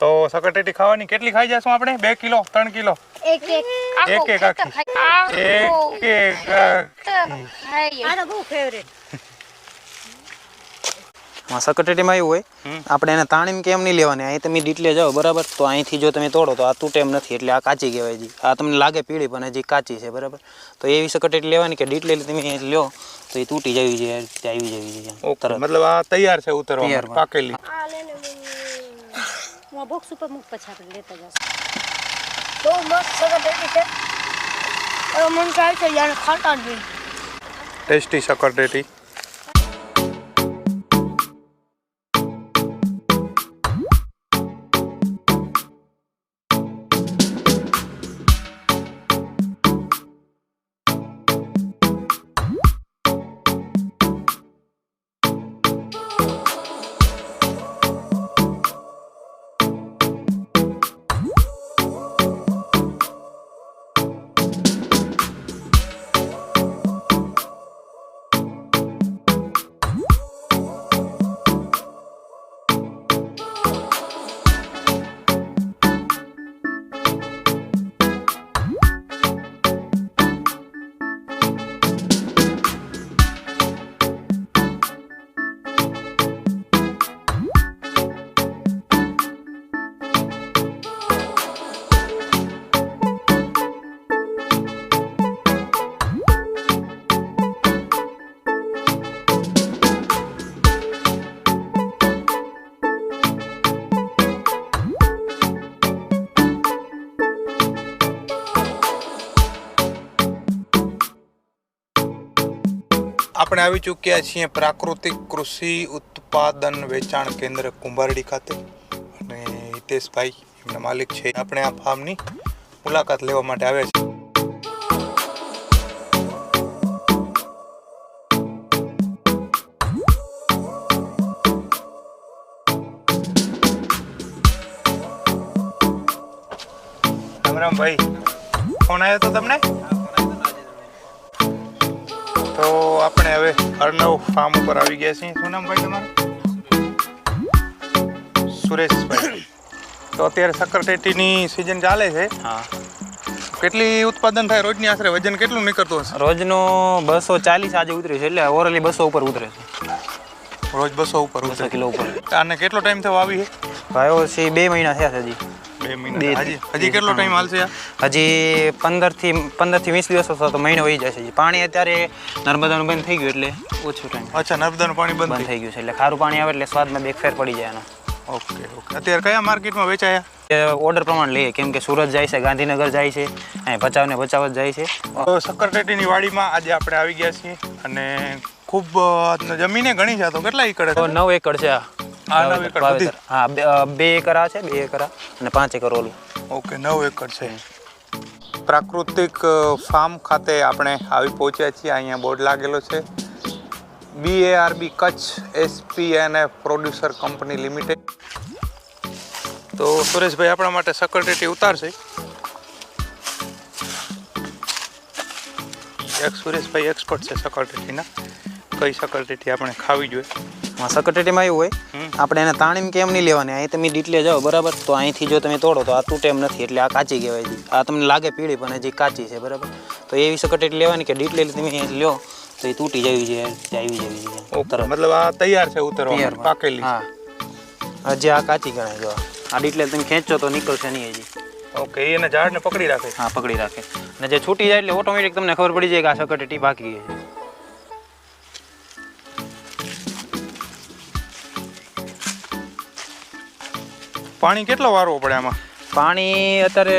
તો સકટેટી ખાવાની કેટલી ખાઈ જશું આપણે? બે કિલો ત્રણ કિલો? એક એક. એક એક આખી. એક એક સકટેટીમાં એવું હોય આપણે એને તાણીને કેમ નહીં લેવાની? અહીં તમે ડીટલે જાઓ બરાબર? તો અહીંથી જો તમે તોડો તો આ તૂટે એમ નથી એટલે આ કાચી કહેવાય જી આ તમને લાગે પીળી પણ હજી કાચી છે બરાબર? તો એવી સકટેટી લેવાની કે ડીટલે તમે લ્યો તો એ તૂટી જવી જોઈએ આવી જવી જોઈએ મતલબ આ તૈયાર છે ઉતરવા પાકેલી. હું બોક્સ ઉપર મૂક પછી આપણે લેતા જશું. બહુ મસ્ત સગટેટી છે. મન થાય છે યાર ખાટા જ ટેસ્ટી સકટેટી આપણે આવી ચૂક્યા છીએ પ્રાકૃતિક કૃષિ ઉત્પાદન વેચાણ કેન્દ્ર કુંભારડી ખાતે. અને હિતેશભાઈ એમના માલિક છે. આપણે આ ફાર્મની મુલાકાત લેવા માટે આવ્યા છે ભાઈ, ફોન આવ્યો તો તમને? તો આપણે હવે અર્ણવ ફાર્મ ઉપર આવી ગયા છીએ. શું નામ ભાઈ તમારું? સુરેશભાઈ. તો અત્યારે સક્કરટેટીની સિઝન ચાલે છે. હા. કેટલી ઉત્પાદન થાય રોજની આશરે? વજન કેટલું નીકળતું હશે? રોજનો બસો ચાલીસ આજે ઉતર્યું છે એટલે ઓરલી બસો ઉપર ઉતરે છે. રોજ બસો ઉપર બસો કિલો ઉપર. આને કેટલો ટાઈમ થયો આવી છે? ભાઈઓ છે બે મહિના થયા છે હજી. બે બે મહિના. હજી હજી કેટલો ટાઈમ હાલશે? હજી પંદરથી પંદરથી વીસ દિવસ અથવા તો મહિનો વહી જશે પાણી અત્યારે નર્મદાનું બંધ થઈ ગયું એટલે ઓછું ટાઈમ. અચ્છા નર્મદાનું પાણી બંધ થઈ ગયું છે એટલે ખારું પાણી આવે એટલે સ્વાદમાં બે ફેર પડી જાય એનો. Okay okay. અત્યારે કયા માર્કેટમાં વેચાયા? ઓર્ડર પ્રમાણે લઈએ. કેમ કે સુરત જાય છે ગાંધીનગર જાય છે અહીં ભચાવ ને ભચાવ જ જાય છે. સક્કરટેટીની વાડીમાં આજે આપણે આવી ગયા છીએ અને ખૂબ જમીને ઘણી છે તો. કેટલા એકડ તો નવ એકડ છે આ. વાવેતર? હા બે- છે બે એકરા અને પાંચ એકર ઓલું. ઓકે નવ એકર છે. પ્રાકૃતિક ફાર્મ ખાતે આપણે આવી પહોંચ્યા છીએ. અહીંયા બોર્ડ લાગેલો છે. B A R B Kutch S P અને પ્રોડ્યુસર કંપની લિમિટેડ તો સુરેશભાઈ આપણા માટે સકરટેટી ઉતારશે. એક સુરેશભાઈ એક્સપર્ટ છે સકરટેટીના કઈ સકરટેટી આપણે ખાવી જોઈએ? સકટેટીમાં એવું હોય. આપણે એને તાણીમ કેમ નહીં લેવાની? અહીં તમે ડીટલે જાઓ બરાબર? તો અહીંથી જો તમે તોડો તો આ તૂટે એમ નથી એટલે આ કાચી કહેવાય છે. આ તમને લાગે પીળી પણ હજી કાચી છે બરાબર? તો એવી સકટેટી લેવાની કે ડીટલે તમે લ્યો તો એ તૂટી જવી જોઈએ આવી જવી ઓકે મતલબ આ તૈયાર છે ઉતરવા પાકેલી. હા. હજી આ કાચી ગણાય જો. આ ડીટલે તમે ખેંચો તો નીકળશે નહીં હજી. ઓકે એને ઝાડને પકડી રાખે. હા પકડી રાખે. અને જે છૂટી જાય એટલે ઓટોમેટિક તમને ખબર પડી જાય કે આ સકટેટી પાકી ગઈ છે. પાણી કેટલો વારવો પડે આમાં? પાણી અત્યારે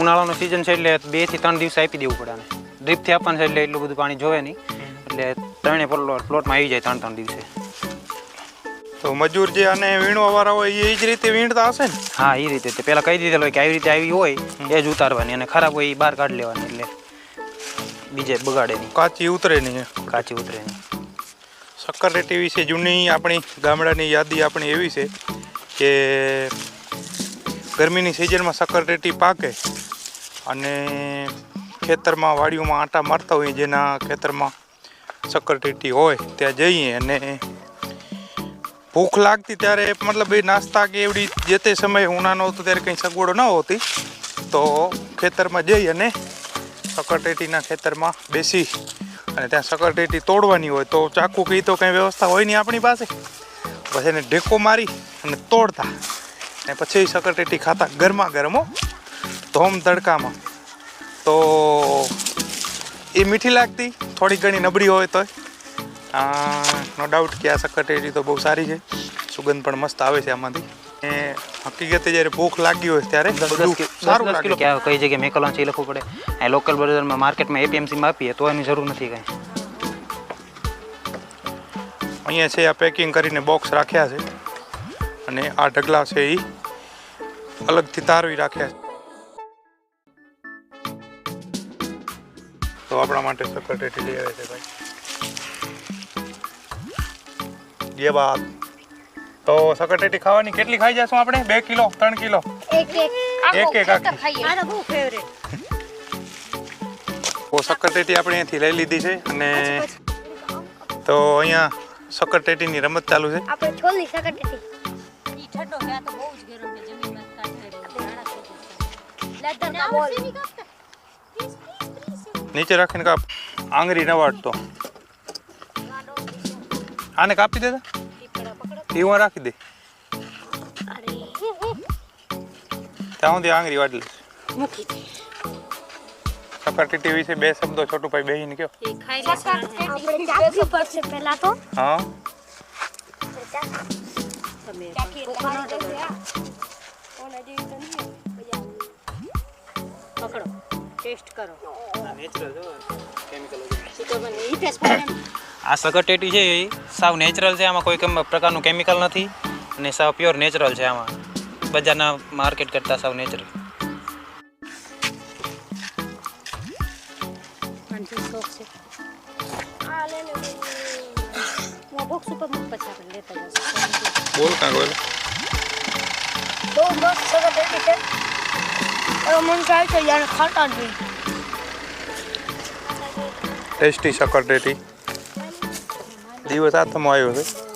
ઉનાળાનો સિઝન છે એટલે બેથી ત્રણ દિવસ આપી દેવું પડે આને. ડ્રીપથી આપવાનું છે એટલે એટલું બધું પાણી જોવે નહીં. એટલે ત્રણે પ્લોટમાં આવી જાય ત્રણ ત્રણ દિવસે. તો મજૂર જે અને વીણવા વાળા હોય એ જ રીતે વીણતા હશે ને? હા એ રીતે. તે પહેલાં કહી દીધેલો હોય કે આવી રીતે આવી હોય એ જ ઉતારવાની. અને ખરાબ હોય એ બહાર કાઢી લેવાની એટલે બીજે બગાડે નહીં. કાચી ઉતરે નહીં કાચી ઉતરે નહીં. સક્કરટેટી વિશે જૂની આપણી ગામડાની યાદી આપણી એવી છે. કે ગરમીની સિઝનમાં સક્કરટેટી પાકે અને ખેતરમાં વાડીઓમાં આંટા મારતા હોય, જેના ખેતરમાં સક્કરટેટી હોય, ત્યાં જઈએ અને ભૂખ લાગતી ત્યારે મતલબ એ નાસ્તા કે એવડી જે તે સમયે ઉનાનો નાનો હતો ત્યારે કંઈ સગવડો ન હોતી, તો ખેતરમાં જઈ અને સકરટેટીના ખેતરમાં બેસી અને ત્યાં સકરટેટી તોડવાની હોય, તો ચાકુ કે તો કંઈ વ્યવસ્થા હોય નહીં આપણી પાસે. પછી એને ઢેકો મારી અને તોડતા. ને પછી સકરટેટી ખાતા ગરમા ગરમો ધોમ તડકામાં. તો એ મીઠી લાગતી થોડી ઘણી નબળી હોય તોય. નો ડાઉટ કે આ સકરટેટી તો બહુ સારી છે. સુગંધ પણ મસ્ત આવે છે આમાંથી. એ હકીકતે જ્યારે ભૂખ લાગી હોય ત્યારે સારું લાગે કઈ જગ્યાએ મેકલવાનું છે એ લખવું પડે. અહીં લોકલ બજારમાં માર્કેટમાં એપીએમસીમાં આપીએ તો એની જરૂર નથી કાંઈ. અહીંયા છે આ પેકિંગ કરીને બોક્સ રાખ્યા છે. અને આ ઢગલા છે એ અલગથી તારવી રાખ્યા તો આપણા માટે સકટેટી લઈ આવે છે ભાઈ. જે વાત. તો સકટેટી ખાવાની કેટલી ખાઈ જશું આપણે? બે કિલો ત્રણ કિલો? એક એક. એક ફેવરેટ તો સક્કરટેટી આપણે અહીંયાથી લઈ લીધી છે અને તો અહીંયા સક્કરટેટીની રમત ચાલુ છે. આપણે છોલની સક્કરટેટી ઈ ગયા તો બહુ જ ગરમ છે જમીનમાં પ્લીઝ નીચે રાખીને કાપ. આંગળી ન વાટતો આને કાપી દેતા પકડો પકડો રાખી દે. ત્યાં સુધી આંગળી વાટ લઈશ મૂકી દે. સકરટેટી વિશે બે શબ્દો છોટુભાઈ બેહીને કયો એ આપણે ચાખવી પડશે પહેલા તો. હા. તમે ચાખી કોકો ન એટલે ડબલ. ઓલા જેવી તો નહીં મજા આવે. પકડો ટેસ્ટ કરો નેચરલ તો બને ઈ ટેસ્ટ. આ સગટેટી છે એ સાવ નેચરલ છે, આમાં કોઈ પ્રકારનું કેમિકલ નથી અને સાવ પ્યોર નેચરલ છે આમાં બજારના માર્કેટ કરતાં સાવ નેચરલ. બોક્સ ઉપર મૂક પછી લેતા જશું બોલ કાં બોલ બહુ મસ્ત સકટેટી છે. હવે મન થાય છે જાણે ખાતા જ નહીં. ટેસ્ટી સકરટેટી દિવસ હાથમાં આવ્યો છે.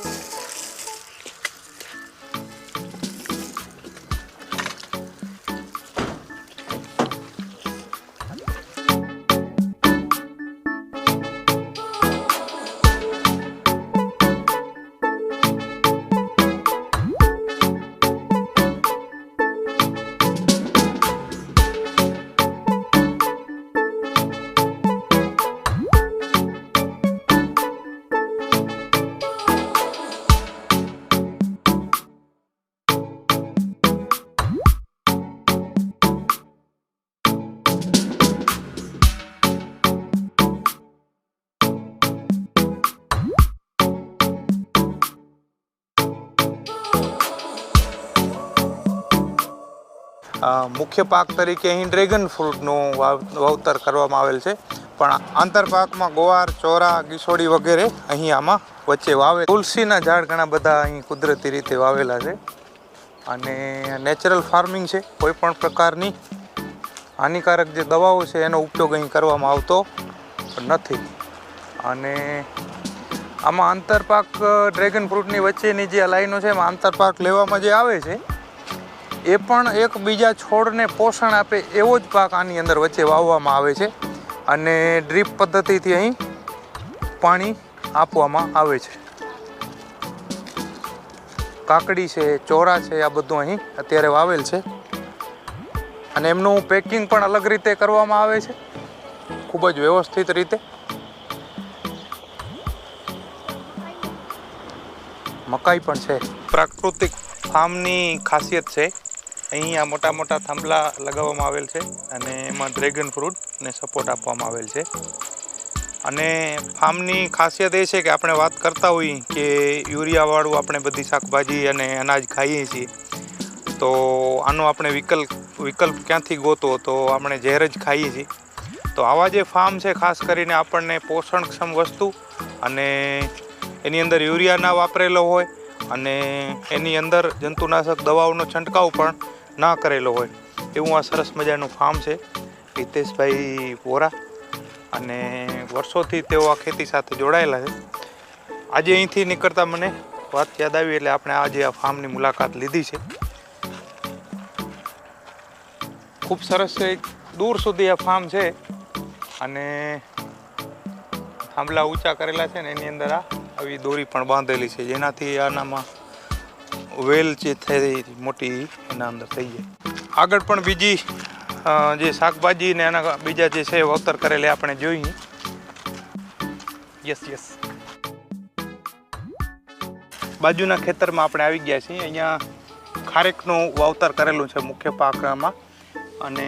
મુખ્ય પાક તરીકે અહીં ડ્રેગન ફ્રૂટનું વાવ- વાવતર કરવામાં આવેલ છે. પણ આંતરપાકમાં ગોવાર, ચોરા, ગીસોડી વગેરે અહીં આમાં વચ્ચે વાવે તુલસીના ઝાડ ઘણા બધા અહીં કુદરતી રીતે વાવેલા છે. અને નેચરલ ફાર્મિંગ છે, કોઈ પણ પ્રકારની હાનિકારક જે દવાઓ છે, એનો ઉપયોગ અહીં કરવામાં આવતો નથી. અને આમાં આંતરપાક ડ્રેગન ફ્રૂટની વચ્ચેની જે લાઈનો છે, એમાં આંતરપાક લેવામાં જે આવે છે એ પણ એક બીજા છોડને પોષણ આપે એવો જ પાક આની અંદર વચ્ચે વાવવામાં આવે છે અને ડ્રીપ પદ્ધતિથી અહીં પાણી આપવામાં આવે છે. કાકડી છે, ચોરા છે, આ બધું અહીં અત્યારે વાવેલ છે. અને એમનું પેકિંગ પણ અલગ રીતે કરવામાં આવે છે. ખૂબ જ વ્યવસ્થિત રીતે. મકાઈ પણ છે. પ્રાકૃતિક ફાર્મની ખાસિયત છે. અહીંયા મોટા મોટા થાંભલા લગાવવામાં આવેલ છે અને એમાં ડ્રેગન ફ્રૂટને સપોર્ટ આપવામાં આવેલ છે. અને ફાર્મની ખાસિયત એ છે કે આપણે વાત કરતા હોઈએ કે યુરિયાવાળું આપણે બધી શાકભાજી અને અનાજ ખાઈએ છીએ, તો આનો આપણે વિકલ્પ વિકલ્પ ક્યાંથી ગોતો? તો આપણે ઝેર જ ખાઈએ છીએ. તો આવા જે ફાર્મ છે, ખાસ કરીને આપણને પોષણક્ષમ વસ્તુ અને એની અંદર યુરિયા ના વાપરેલો હોય અને એની અંદર જંતુનાશક દવાઓનો છંટકાવ પણ ના કરેલો હોય. એવું આ સરસ મજાનું ફાર્મ છે, હિતેશભાઈ વોરા. અને વર્ષોથી તેઓ આ ખેતી સાથે જોડાયેલા છે. આજે અહીંથી નીકળતા મને વાત યાદ આવી એટલે આપણે આજે આ ફાર્મની મુલાકાત લીધી છે. ખૂબ સરસ છે દૂર સુધી આ ફાર્મ છે. અને થાંભલા ઊંચા કરેલા છે ને એની અંદર આ આવી દોરી પણ બાંધેલી છે. જેનાથી આનામાં વેલ જે થઈ મોટી, એના અંદર થઈ જાય આગળ પણ બીજી જે શાકભાજી ને એના બીજા જે છે વાવતર કરેલી આપણે જોઈએ યસ યસ બાજુના ખેતરમાં આપણે આવી ગયા છીએ. અહીંયા ખારેકનું વાવતર કરેલું છે મુખ્ય પાકમાં. અને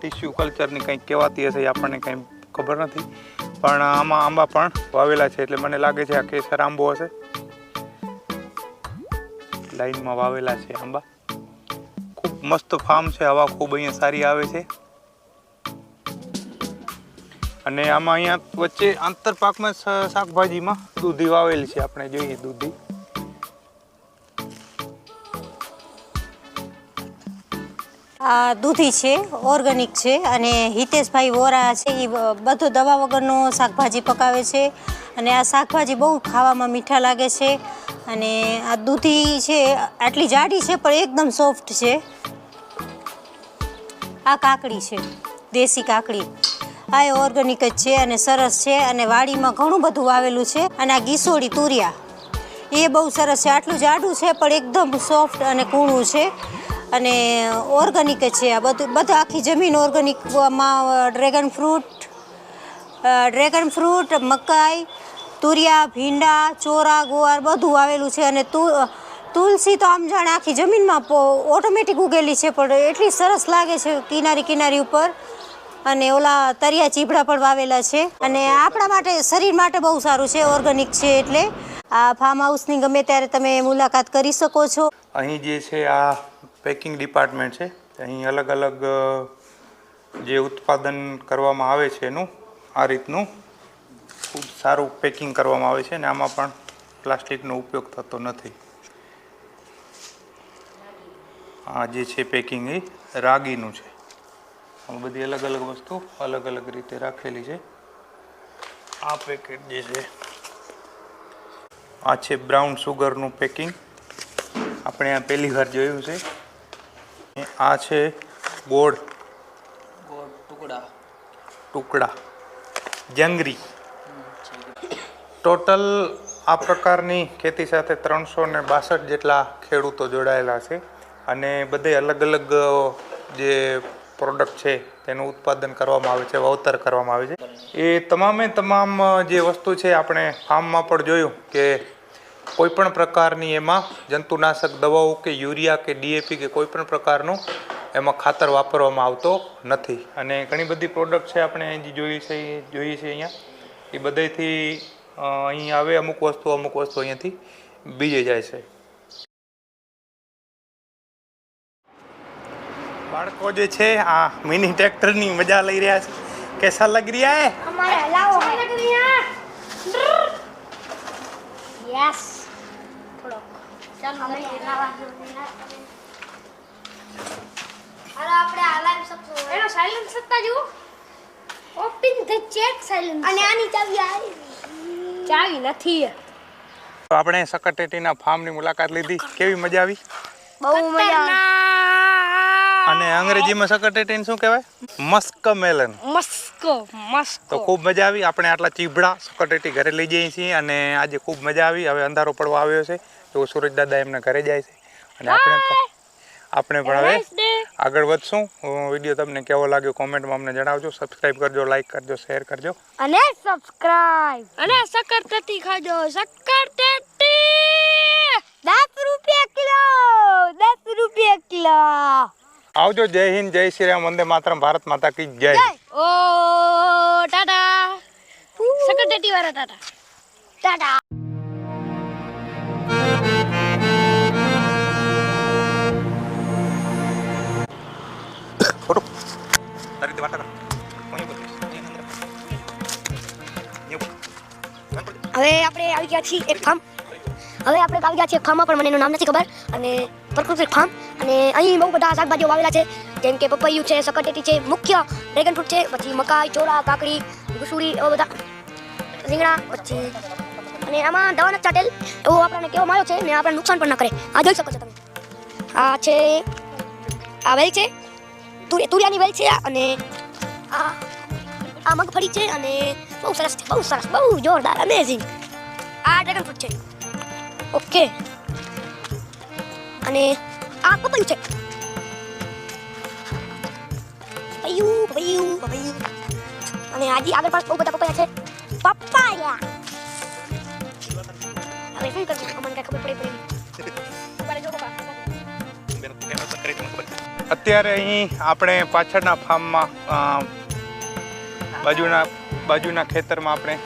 ટીસ્યુ કલ્ચરની કંઈક કહેવાતી હશે આપણને કંઈ ખબર નથી. પણ આમાં આંબા પણ વાવેલા છે, એટલે મને લાગે છે આ કેસર આંબો હશે. લાઈનમાં વાવેલા છે આંબા. ખૂબ મસ્ત ફાર્મ છે, હવા ખૂબ અહીંયા સારી આવે છે. અને આમાં અહીંયા વચ્ચે આંતરપાકમાં શાકભાજીમાં દૂધી વાવેલી છે, આપણે જોઈએ દૂધી. આ દૂધી છે ઓર્ગેનિક છે અને હિતેશભાઈ વોરા છે એ બધું દવા વગરનું શાકભાજી પકાવે છે. અને આ શાકભાજી બહુ ખાવામાં મીઠા લાગે છે. અને આ દૂધી છે, આટલી જાડી છે, પણ એકદમ સોફ્ટ છે. આ કાકડી છે, દેશી કાકડી. આ એ ઓર્ગેનિક જ છે અને સરસ છે અને વાડીમાં ઘણું બધું વાવેલું છે અને આ ગીસોડી તુરિયા. એ બહુ સરસ છે, આટલું જાડું છે, પણ એકદમ સોફ્ટ અને કૂણું છે. અને ઓર્ગેનિક જ છે આ બધું બધું આખી જમીન ઓર્ગેનિકમાં ડ્રેગન ફ્રૂટ ડ્રેગન ફ્રૂટ મકાઈ તુરિયા, ભીંડા, ચોરા, ગોવાર બધું વાવેલું છે અને તુલસી તો આમ જાણે આખી જમીનમાં ઓટોમેટિક ઉગેલી છે, પણ એટલી સરસ લાગે છે કિનારી કિનારી ઉપર. અને ઓલા તરિયા ચીભડા પણ વાવેલા છે. અને આપણા માટે, શરીર માટે બહુ સારું છે ઓર્ગેનિક છે એટલે. આ ફાર્મ હાઉસની ગમે ત્યારે તમે મુલાકાત કરી શકો છો. અહીં જે છે, આ પેકિંગ ડિપાર્ટમેન્ટ છે, અહીં અલગ અલગ જે ઉત્પાદન કરવામાં આવે છે એનું, આ રીતનું. ખૂબ સારું પેકિંગ કરવામાં આવે છે અને આમાં પણ પ્લાસ્ટિકનો ઉપયોગ થતો નથી. આ જે છે પેકિંગ એ રાગીનું છે. બધી અલગ અલગ વસ્તુ અલગ અલગ રીતે રાખેલી છે. આ પેકેટ જે છે આ છે બ્રાઉન સુગરનું પેકિંગ આપણે આ પહેલી વાર જોયું છે. આ છે ગોળ ટુકડા. ટુકડા. જંગરી. ટોટલ આ પ્રકારની ખેતી સાથે ત્રણસો ને બાસઠ જેટલા ખેડૂતો જોડાયેલા છે. અને બધે અલગ અલગ જે પ્રોડક્ટ છે, તેનું ઉત્પાદન કરવામાં આવે છે, વાવતર કરવામાં આવે છે. એ તમામે તમામ જે વસ્તુ છે, આપણે ફાર્મમાં પણ જોયું કે કોઈપણ પ્રકારની એમાં જંતુનાશક દવાઓ કે યુરિયા કે ડીએપી કે કોઈપણ પ્રકારનું એમાં ખાતર વાપરવામાં આવતો નથી. અને ઘણી બધી પ્રોડક્ટ છે, આપણે જે જોઈએ છે જોઈએ છે અહીંયા. એ બધેથી અહીં આવે અમુક વસ્તુ અમુક વસ્તુ અહીંયાથી. બીજે જાય છે. બાળકો જે છે આ મિની ટ્રેક્ટરની મજા લઈ રહ્યા છે. કેસા લગ રહ્યા હે? અમારે હલાવો. અને આની ચાવી આવી. ચાવી નથી. તો આપણે સકટેટીના ફાર્મની મુલાકાત લીધી. કેવી મજા આવી? બહુ મજા અને અંગ્રેજીમાં સકટેટીન શું કહેવાય? Musk melon. મસ્કો મસ્કો. તો ખૂબ મજા આવી. આપણે આટલા ચીભડા સકટેટી ઘરે લઈ જઈએ છીએ અને આજે ખૂબ મજા આવી. હવે અંધારો પડવા આવ્યો છે. તો સૂરજ દાદા એમને ઘરે જાય છે. અને આપણે પણ આપણે પણ હવે આગળ વધશું. વીડિયો તમને કેવો લાગ્યો કોમેન્ટમાં અમને જણાવજો. સબસ્ક્રાઈબ કરજો લાઈક કરજો શેર કરજો. અને સબસ્ક્રાઇબ અને સક્કર ટેટી ખાજો. સક્કર ટેટી દસ રૂપિયા કિલો. દસ રૂપિયા કિલો. આવજો. જય હિન્દ જય શ્રી રામ. વંદે માતરમ. ભારત માતા કી જય. ઓ ટાટા. સક્કર ટેટી વાળા ટાટા. ટાટા. તારી રીતે વાટા. હવે આપણે આવી ગયા છીએ એક ફાર્મ. હવે આપણે આવી ગયા છીએ ફાર્મમાં, પણ મને એનું નામ નથી ખબર. અને પ્રકૃતિ ફાર્મ. અને અહીં બહુ બધા શાકભાજીઓ વાવેલા છે. જેમ કે પપૈયું છે સકટેટી છે, મુખ્ય ડ્રેગન ફ્રૂટ છે, પછી મકાઈ, ચોળા, કાકડી ગુસુડી એવા બધા રીંગણા, પછી અને આમાં દવા નથી ચાટેલ. એવો આપણને કેવો માયો છે ને આપણને નુકસાન પણ ન કરે. આ જોઈ શકો છો તમે. આ છે, આ વેલ છે. તુરિયાની વેલ છે અને આ આ મગફળી છે, અને બહુ સરસ છે, બહુ સરસ, બહુ જોરદાર અમેઝિંગ આ ડ્રેગન ફ્રૂટ છે. ઓકે અને આ પપૈયું છે. પપૈયું પપૈયું પપૈયું. અને આજી આગળ પાસ બહુ બધા પપૈયા છે. પપ્પાયા હવે શું કરવું અમને ખબર પડે, પડી. અત્યારે અહીં આપણે પાછળના ફાર્મમાં બાજુના બાજુના ખેતરમાં આપણે